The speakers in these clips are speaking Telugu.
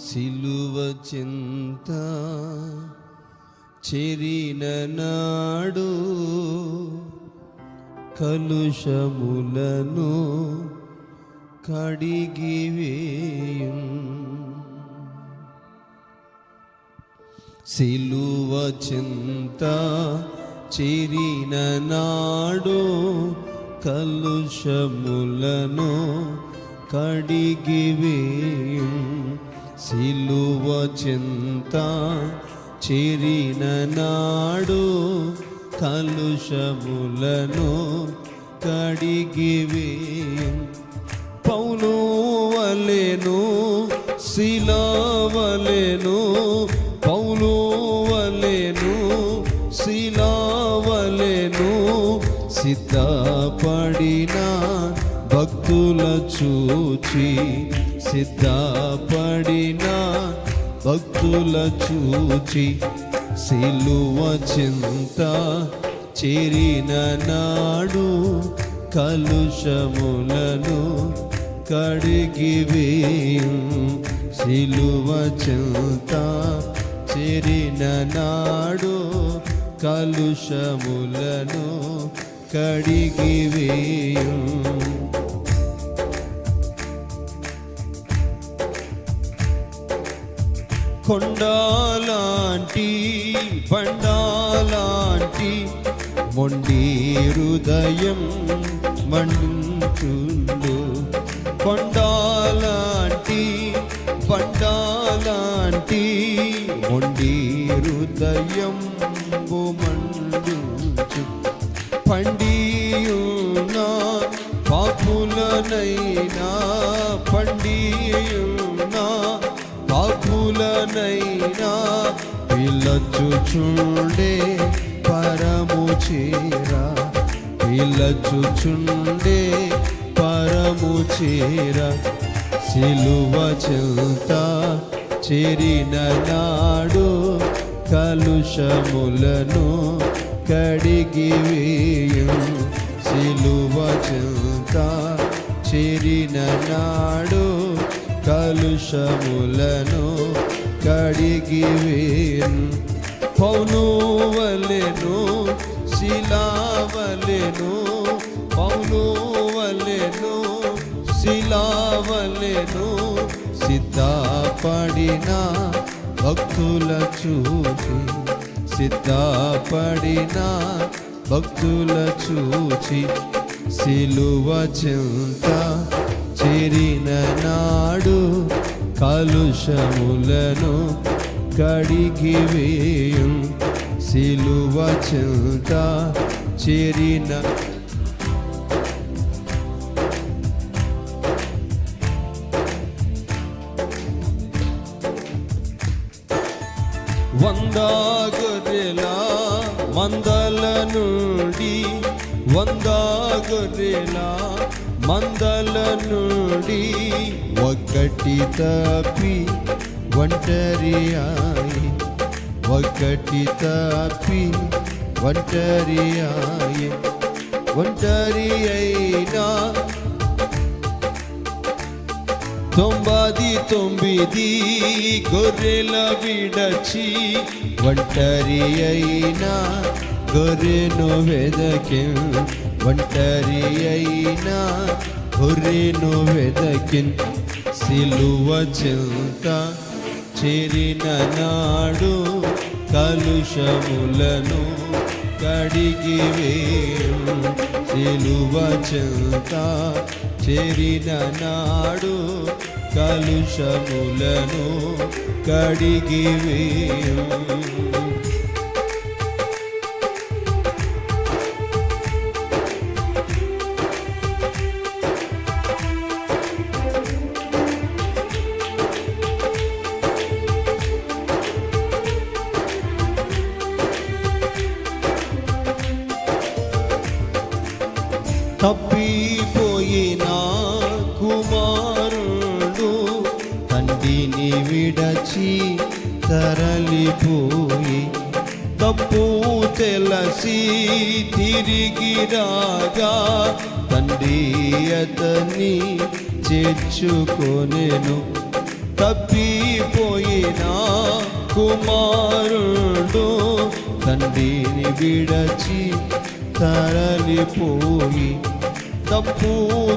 సిలువ చింత చెరిన నాడు కలుషములను కడిగివేయం సిలువ చింత చెరిన నాడు కలుషములను కడిగివేయం సిలువ చింత చెరిన నాడు కలుషములను కడిగివి పౌలు వలెను శిలావలెను పౌలు వలెను శిలావలెను సిద్ధపడినా భక్తుల చూచి సిద్ధపడిన భక్తుల చూచి సిలువ చింత చేరిన నాడు కలుషములను కడిగివేయం సిలువ చింత చేరిన నాడు కలుషములను కడిగివేయం కొండాలాంటి బండాలాంటి మొండి హృదయం మండుతుండు కొండాలాంటి బండాలాంటి మొండి హృదయం మండుచు పండియునా పాపులనైనా పాపులనైనా పిల్లచుచుండే పరము చేరా. పిల్లచుచుండే పరము చేరా. సిలువ చెంత చేరిన నాడు కలుషములను కడిగి కడిగివేయం సిలువ చెంత చేరిన నాడు కలుషములను కడిగివేన్ పౌను వలెను శిలావలెను పౌను వలెను శిలావలెను సిద్ధపడిన భక్తుల చూచి సిద్ధపడిన భక్తుల చూచి సిలువ చింత చేరిన నాడు కలుషములను కడిగివేయం సిలువ చింత చేరిన వంద గొర్రెల మందల నుండి వంద గొర్రెల మందల నుండి ఒకటి తప్పి ఒంటరి ఆయి ఒకటి తప్పి ఒంటరి ఆయి ఒంటరి అయినా. తొంభది తొమ్మిది గొర్రెల విడచి ఒంటరి అయినా గొర్రెను వెదకిన్ ఒంటరి అయినా గొర్రెను వెదకిన్ సిలువ చింత చేరిన నాడు కలుషములను కడిగి వేరు. సిలువ చింత చేరిన నాడు కలుషములను కడిగి వేరు. విడచి తరలిపోయి తప్పు తెలసి తిరిగి రాగా తండ్రి అతన్ని చేర్చుకొనెను. తప్పిపోయిన కుమారుడు తండ్రిని విడచి తరలిపోయి తప్పు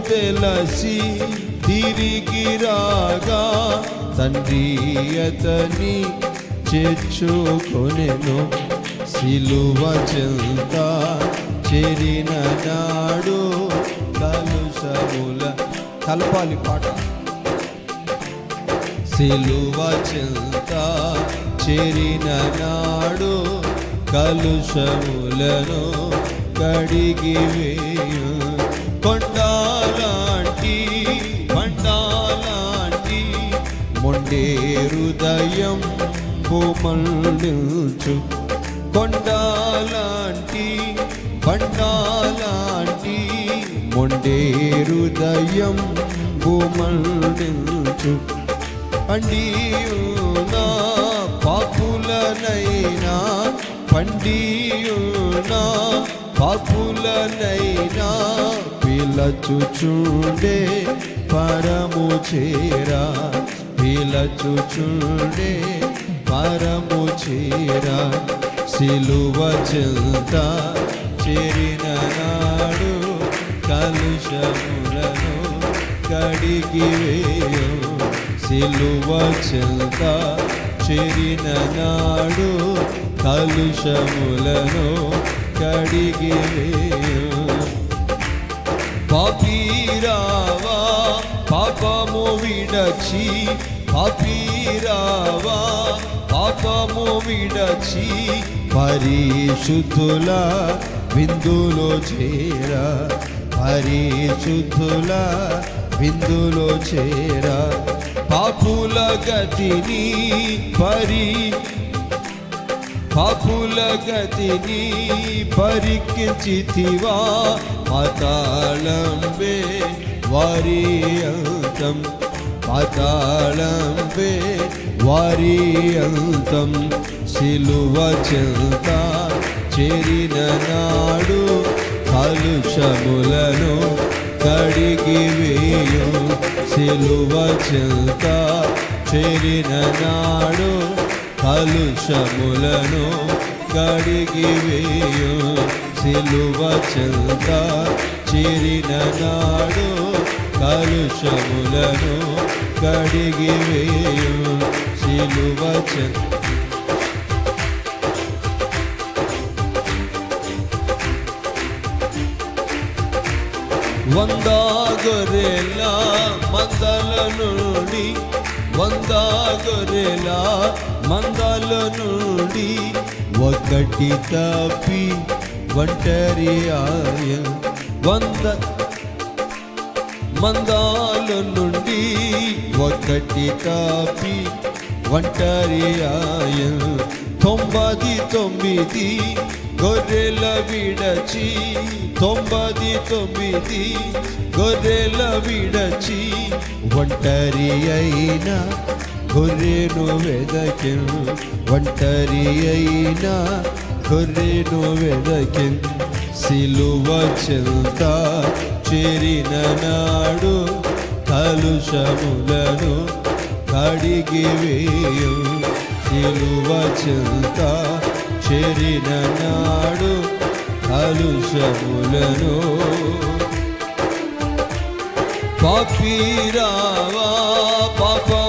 తెలసి తిరిగి రాగా తండ్రి అతని చేర్చుకొనెను సిలువ చెంత చేరిన నాడు కలుషముల కలపాలి పాట. సిలువ చెంత చేరిన నాడు కలుషములను కడిగి వేయు. మొండే హృదయం భూమల్చు కొండాలాంటి బండాలాంటి మొండే హృదయం భూమల్చు పండియునా పాపులనైనా పండియునా పాపులనైనా పిలచుచుండే పరము చేరా. పిలచుచుండే పరము చీర సిలువ చింత చేరిన నాడు కలుషములను కడిగి వేయు. సిలువ చింత చేరిన నాడు కలుషములను కడిగి వేయు. పపీరా పాపము విడచి పాపీరావా పాపము విడచి పరిశుద్ధుల విందులో చేరా పరిశుద్ధుల విందులో చేరా. పాపుల గతిని పరి పాపుల గతిని పరికించితివా మతాళంబే వారి అంతం పాతాళంబే వారి అంతం సిలువ చెంత చేరిన నాడు కలుషములను కడిగి వేయు. సిలువ చెంత చేరిన నాడు కలుషములను కడిగి వేయు సిలువ చెంత చిరిన నాడు కలుషములను కడిగి వేయు సిలువ చెంత. వంద గొర్రెల మందల నుండి వంద గొర్రెల మందల నుండి ఒకటి తప్పి ఒంటరి ఆయ వంద మందాల నుండి ఒకటి తాపి ఒంటరి ఆయ తొంభది తొమ్మిది గొర్రెల విడచి తొంభది తొమ్మిది గొర్రెల విడచి ఒంటరి అయినా గొర్రెను వెదకెను ఒంటరి అయినా గొర్రెను వెదకెను సిలువ చెంత చేరిన నాడు కలుషములను కడిగి వేయం. సిలువ చెంత చేరిన నాడు కలుషములను పాపీరావా పాపము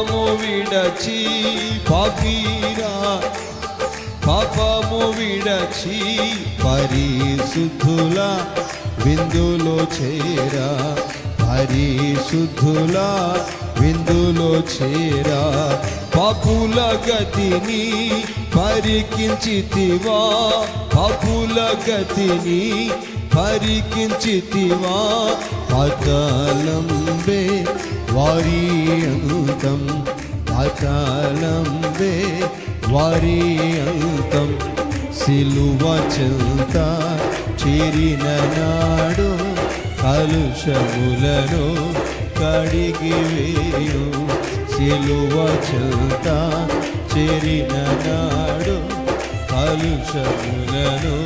విడచి పాపీరా పాపము విడచి పరిశుద్ధుల విందులో చేరా పరిశుద్ధుల విందులో చేరా. పాపుల గతిని పరికించితివా పాపుల గతిని పరికించితివా. పతలంబే వారి అంతం పాతాళంబే వారి అంతం సిలువ చెంత చేరిన నాడు కలుషములను కడిగి వేయు. సిలువ చెంత చేరిన నాడు కలుషములను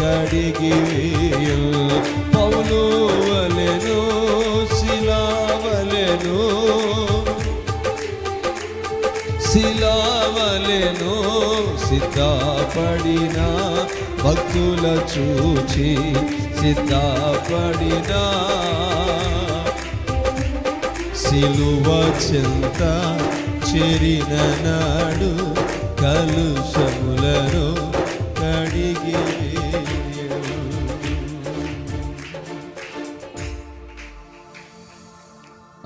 కడిగి వేయు. పౌలు వలెను సిద్ధపడిన భక్తుల చూచి సిద్ధపడిన సిలువ చింత చెరిన నాడు కలుషములను కడిగి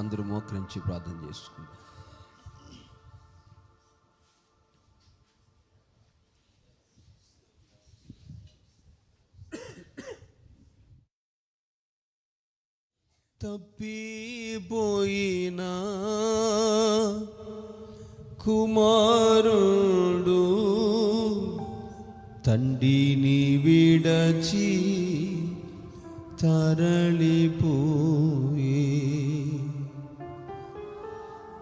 అందరూ మోకరించి ప్రార్థన చేసుకుంటారు తప్పిపోయినా కుమారుడు తండ్రిని విడచి తరళిపోయి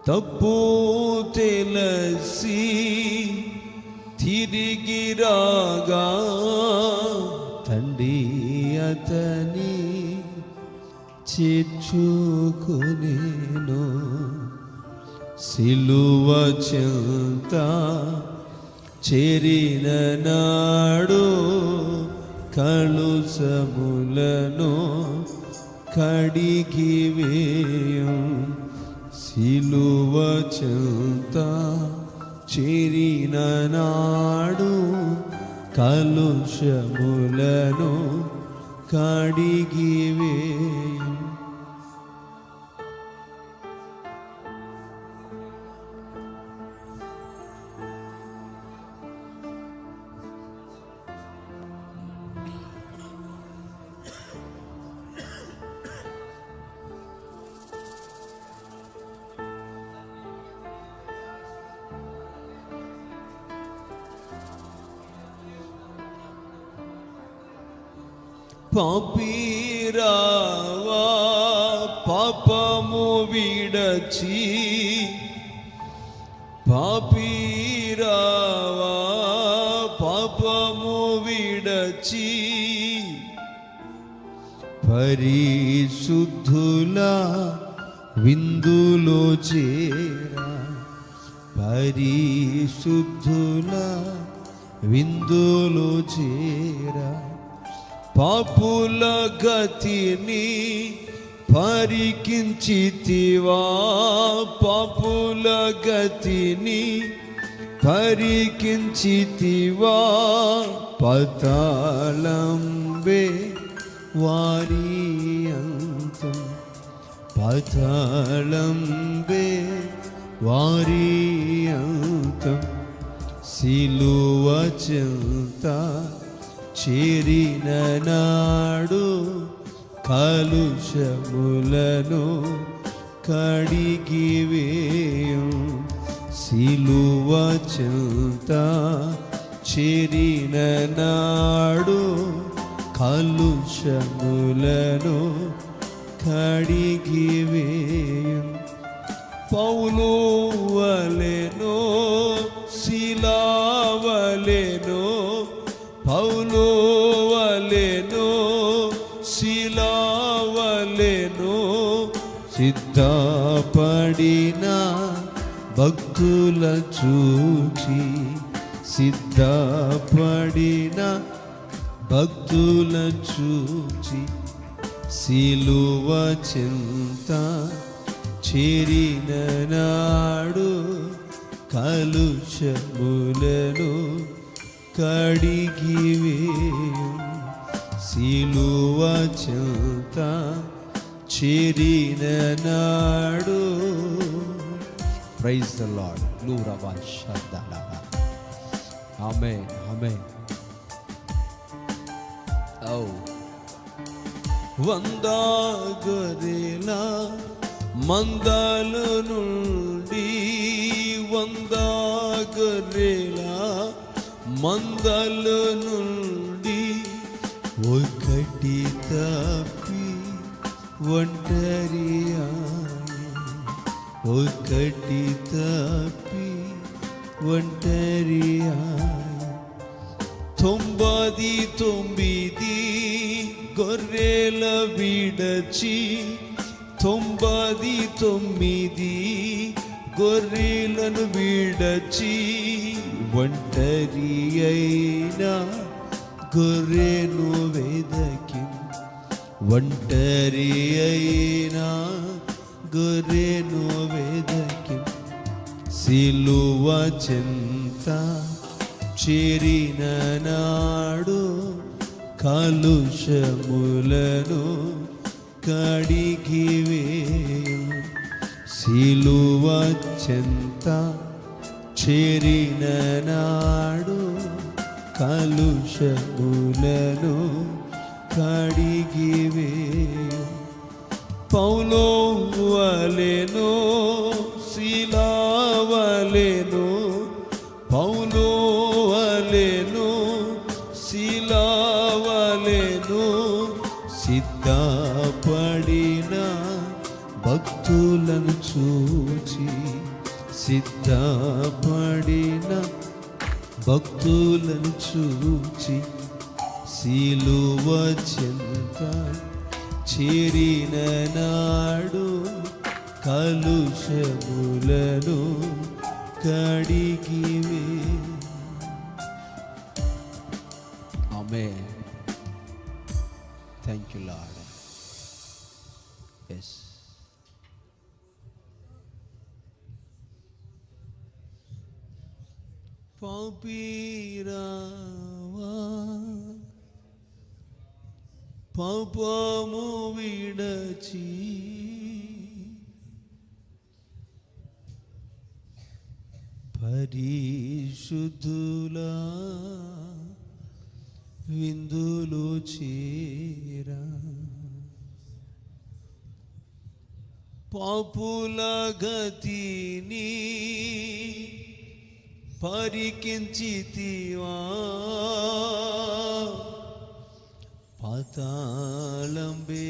తప్పు తెలసి తిరిగి రాగా చేర్చుకునేను సిలువ చెంత చెరిన నాడు కళు సములను కడిగి వేయం. సిలువ చెంత చెరిన నాడు కలుషములను కడిగి వేయం. పపీరావా పాపము విడచి పాపీరావా పాపము విడచి పరిశుద్ధుల విందులో చేరా. పరిశుద్ధుల విందులో చేరా. పాపుల గతిని పరికించితివా? పాపుల గతిని పరికించితివా? పతాళంబే వారి అంతం. పతాళంబే వారి అంతం. సిలువ చెంత చేరిన నాడు కలుషములను కడిగి వేయం సిలువ చెంత చేరిన నాడు కలుషములను కడిగివేయం పౌలు వలెను సిద్ధపడిన భక్తుల చూచి సిద్ధపడిన భక్తుల చూచి సిలువ చింత చేరిన నాడు కలుషములను కడిగివే? వేయం సిలువ చింత చేరిన నాడు ప్రైజ్ ద లాడ్ లూరవా షద్దలవ ఆమె ఆమేన్ oh. ఓ వందా గొర్రెల మందలు నుండి వందా గొర్రెల మందలు నుండి ఒకటి తప్ప ఒంటరి ఒకటి తప్పి ఒంటరి తొంభది తొమ్మిది గొర్రెల విడచి తొంభది తొమ్మిది గొర్రెలను విడచి ఒంటరి అయినా గొర్రెను వెదకి. ఒంటరి అయినా గొర్రెను వెదకి సిలువ చింత చేరిన నాడు కలుషములను కడిగివేయు సిలువ చింత చేరిన నాడు కలుషములను కడిగివేయు పౌలో వలెను శిలావలెను పౌలో వలెను శిలావలెను సిద్ధపడిన భక్తులను చూచి సిద్ధపడిన భక్తులను చూచి సిలువ చెంత చేరిన నాడు కలుషములను కడిగి పాపము విడచి. పరిశుద్ధులా విందులు చేరా. పాపుల గతిని పరికించితివా. പാതാളമ്പേ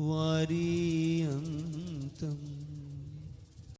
വാരിയം